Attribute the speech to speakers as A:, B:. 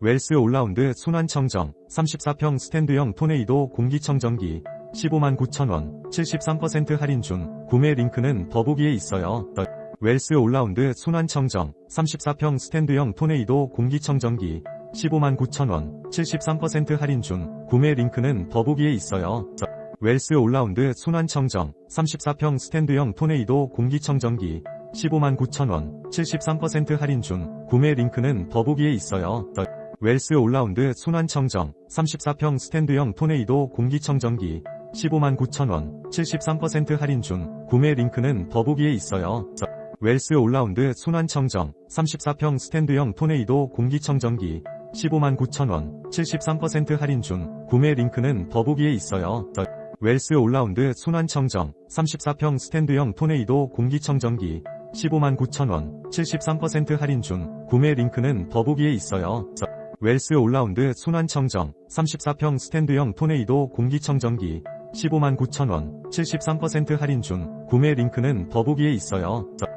A: 웰스 올라운드 순환청정 34평 스탠드형 토네이도 공기청정기 15만 9천원 73% 할인 중 구매 링크는 더보기에 있어요. 더- 웰스 올라운드 순환청정 34평 스탠드형 토네이도 공기청정기 15만 9천원 73% 할인 중 구매 링크는 더보기에 있어요. 더- 웰스 올라운드 순환청정 34평 스탠드형 토네이도 공기청정기 15만 9천원 73% 할인 중 구매 링크는 더보기에 있어요. 더- 웰스 올라운드 순환청정 34평 스탠드형 토네이도 공기청정기 15만 9천원 73% 할인 중 구매 링크는 더보기에 있어요. 더- 웰스 올라운드 순환청정 34평 스탠드형 토네이도 공기청정기 15만 9천원 73% 할인 중 구매 링크는 더보기에 있어요. 더- 웰스 올라운드 순환청정 34평 스탠드형 토네이도 공기청정기 15만 9천원 73% 할인 중 구매 링크는 더보기에 있어요. 더- 웰스 올라운드 순환청정 34평 스탠드형 토네이도 공기청정기 15만 9천원 73% 할인 중 구매 링크는 더보기에 있어요. 더-